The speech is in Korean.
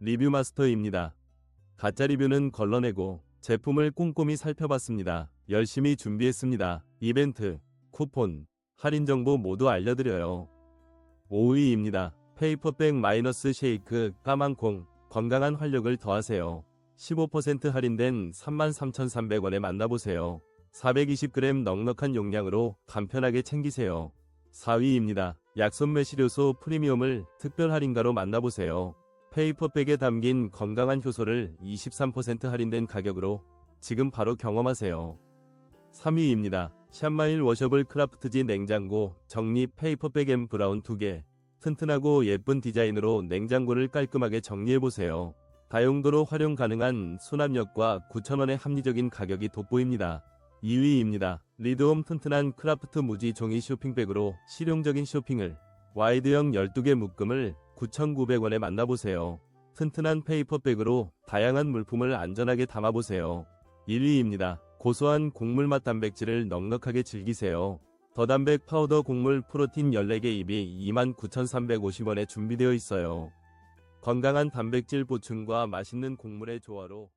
리뷰 마스터입니다. 가짜 리뷰는 걸러내고 제품을 꼼꼼히 살펴봤습니다. 열심히 준비했습니다. 이벤트, 쿠폰, 할인 정보 모두 알려드려요. 5위입니다. 페이퍼백 마이너스 쉐이크 까만콩 건강한 활력을 더하세요. 15% 할인된 33,300원에 만나보세요. 420g 넉넉한 용량으로 간편하게 챙기세요. 4위입니다. 약손 매실효소 프리미엄을 특별 할인가로 만나보세요. 페이퍼백에 담긴 건강한 효소를 23% 할인된 가격으로 지금 바로 경험하세요. 3위입니다. 샴마일 워셔블 크라프트지 냉장고 정리 페이퍼백 앤 브라운 2개 튼튼하고 예쁜 디자인으로 냉장고를 깔끔하게 정리해보세요. 다용도로 활용 가능한 수납력과 9,000원의 합리적인 가격이 돋보입니다. 2위입니다. 리드홈 튼튼한 크라프트 무지 종이 쇼핑백으로 실용적인 쇼핑을 와이드형 12개 묶음을 9,900원에 만나보세요. 튼튼한 페이퍼백으로 다양한 물품을 안전하게 담아보세요. 1위입니다. 고소한 곡물맛 단백질을 넉넉하게 즐기세요. 더단백 파우더 곡물 프로틴 14개 입이 29,350원에 준비되어 있어요. 건강한 단백질 보충과 맛있는 곡물의 조화로